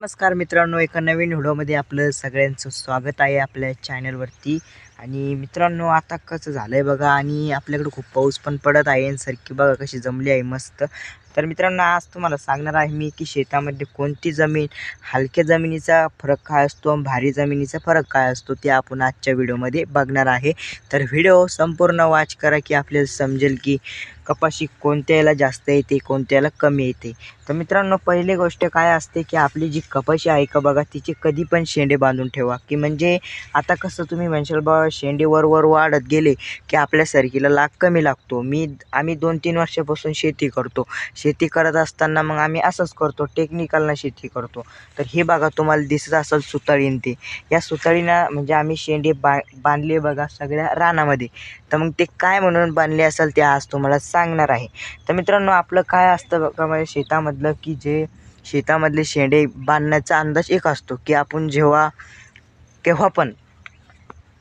नमस्कार मित्रांनो एका नवीन व्हिडिओमध्ये आपलं सगळ्यांचं स्वागत आहे आपल्या चॅनलवरती आणि मित्रांनो आता कसं झालं आहे बघा आणि आपल्याकडे खूप पाऊस पण पडत आहे आणि सरकी बघा कशी जमली आहे मस्त. तर मित्रांनो आज तुम्हाला सांगणार आहे मी की शेतामध्ये कोणती जमीन हलक्या जमिनीचा फरक काय असतो आणि भारी जमिनीचा फरक काय असतो ते आपण आजच्या व्हिडिओमध्ये बघणार आहे. तर व्हिडिओ संपूर्ण वाच करा की आपल्याला समजेल की कपाशी कोणत्या याला जास्त येते कोणत्या याला कमी येते? तर मित्रांनो पहिली गोष्ट काय असते की आपली जी कपाशी आहे का बघा तिचे कधी पण शेंडे बांधून ठेवा. की म्हणजे आता कसं तुम्ही म्हणशाल बाबा शेंडे वर वर वाढत गेले की आपल्या सरकीला लाग कमी लागतो. मी आम्ही दोन तीन वर्षापासून शेती करतो. शेती करत असताना मग आम्ही असंच करतो टेक्निकलनं शेती करतो. तर हे बघा तुम्हाला दिसत असेल सुताळीन ते. या सुताळीनं म्हणजे आम्ही शेंडे बा बांधले बघा सगळ्या रानामध्ये. तर मग ते काय म्हणून बांधले असेल ते आज तुम्हाला सांगणार आहे. तर मित्रांनो आपलं काय असतं बघा म्हणजे शेतामधलं की जे शेतामधले शेंडे बांधण्याचा अंदाज एक असतो की आपण जेव्हा केव्हा पण.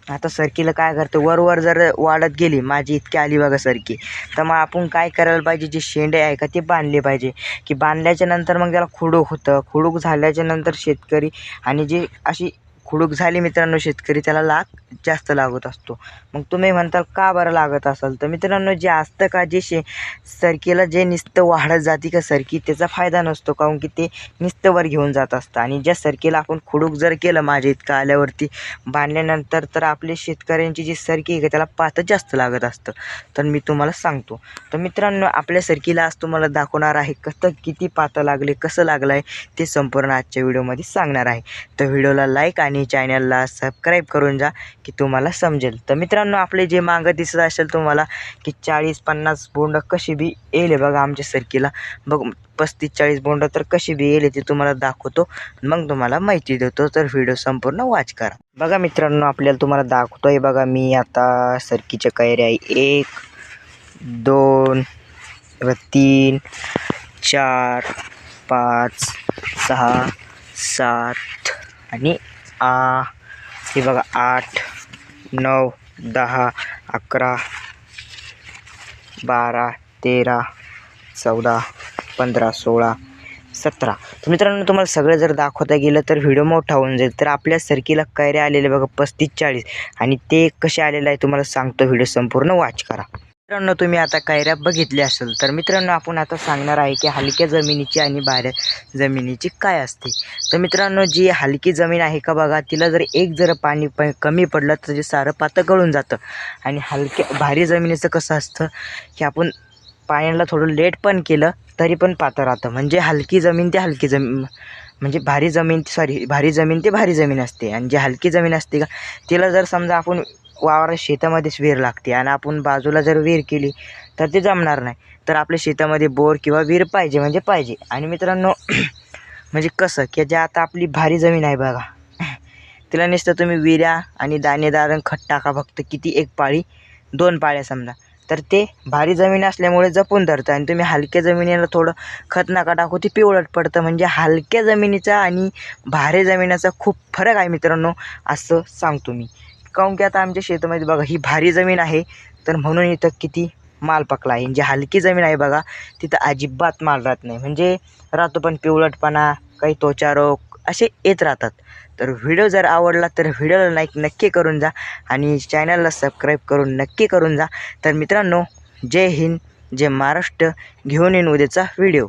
आता सरकीला काय करतो वर वर जर वाढत गेली माझी इतकी आली बघा सरकी तर मग आपण काय करायला पाहिजे जे शेंडे आहे का ते बांधले पाहिजे. की बांधल्याच्या नंतर मग त्याला खुडूक होतं खुडूक झाल्याच्यानंतर शेतकरी आणि जे अशी खुडूक झाली मित्रांनो शेतकरी त्याला लाग जास्त लागत असतो. मग तुम्ही म्हणताल का बरं लागत असाल? तर मित्रांनो जे असतं का जे शे सरकीला जे नुसतं वाढत जाते का सरकी त्याचा फायदा नसतो. काहून की ते निस्तवर घेऊन जात असतं आणि ज्या सरकीला आपण खुडूक जर केलं माझ्या इतकं आल्यावरती बांधल्यानंतर तर आपले शेतकऱ्यांची जी सरकी आहे का त्याला पातं जास्त लागत असतं. तर मी तुम्हाला सांगतो. तर मित्रांनो आपल्या सरकीला आज तुम्हाला दाखवणार आहे कसं किती पातं लागले कसं लागलं आहे ते संपूर्ण आजच्या व्हिडिओमध्ये सांगणार आहे. तर व्हिडिओला लाईक आणि चॅनलला सबस्क्राईब करून जा की तुम्हाला समजेल. तर मित्रांनो आपले जे मागं दिसत असेल तुम्हाला की चाळीस पन्नास बोंड कशी बी येईल बघा आमच्या सरकीला बघ पस्तीस चाळीस बोंड तर कशी बी येईल ते तुम्हाला दाखवतो. मग तुम्हाला माहिती देतो तर व्हिडिओ संपूर्ण वाच करा. बघा मित्रांनो आपल्याला तुम्हाला दाखवतो आहे बघा मी आता सरकीच्या कैऱ्या आहे. एक दोन व तीन चार पाच सहा सात आणि आ हे बघा आठ नऊ दहा अकरा बारा तेरा चौदा पंधरा सोळा सतरा. तर मित्रांनो तुम्हाला सगळं जर दाखवता गेलं तर व्हिडिओ मोठा होऊन जाईल. तर आपल्या सरकीला कैऱ्या आलेले बघा पस्तीस चाळीस आणि ते कसे आलेलं आहे तुम्हाला सांगतो. व्हिडिओ संपूर्ण वॉच करा. मित्रांनो तुम्ही आता कैऱ्या बघितल्या असेल तर मित्रांनो आपण आता सांगणार आहे की हलक्या जमिनीची आणि भाऱ्या जमिनीची काय असते. तर मित्रांनो जी हलकी जमीन आहे का बघा तिला जर एक जर पाणी प कमी पडलं तर जे सारं पातं गळून जातं. आणि हलक्या भारी जमिनीचं कसं असतं की आपण पाण्याला थोडं लेट पण केलं तरी पण पातं राहतं. म्हणजे हलकी जमीन ते हलकी जमीन म्हणजे भारी जमीन सॉरी भारी जमीन ते भारी जमीन असते. आणि जी हलकी जमीन असते का तिला जर समजा आपण वावर शेतामध्येच विहीर लागते आणि आपण बाजूला जर विहीर केली तर ते जमणार नाही. तर आपल्या शेतामध्ये बोर किंवा विहीर पाहिजे म्हणजे पाहिजे. आणि मित्रांनो म्हणजे कसं की जे आता आपली भारी जमीन आहे बघा. तिला नुसतं तुम्ही विऱ्या आणि दाणेदार खत टाका फक्त. किती एक पाळी दोन पाळ्या समजा. तर ते भारी जमीन असल्यामुळे जपून धरतं आणि तुम्ही हलक्या जमिनीला थोडं खत नका टाकू ते पिवळट पडतं. म्हणजे हलक्या जमिनीचा आणि भारी जमिनीचा खूप फरक आहे मित्रांनो असं सांगतो मी. काहून की आता आमच्या शेतामध्ये बघा ही भारी जमीन आहे. तर म्हणून इथं किती माल पकला आहे. जी हलकी जमीन आहे बघा तिथं अजिबात माल राहत नाही. म्हणजे राहतो पण पिवळटपणा काही त्वचा रोग असे येत राहतात. तर व्हिडिओ जर आवडला तर व्हिडिओला लाईक नक्की करून जा आणि चॅनलला सबस्क्राईब करून नक्की करून जा. तर मित्रांनो जय हिंद जय महाराष्ट्र. घेऊन येईन उद्याचा व्हिडिओ.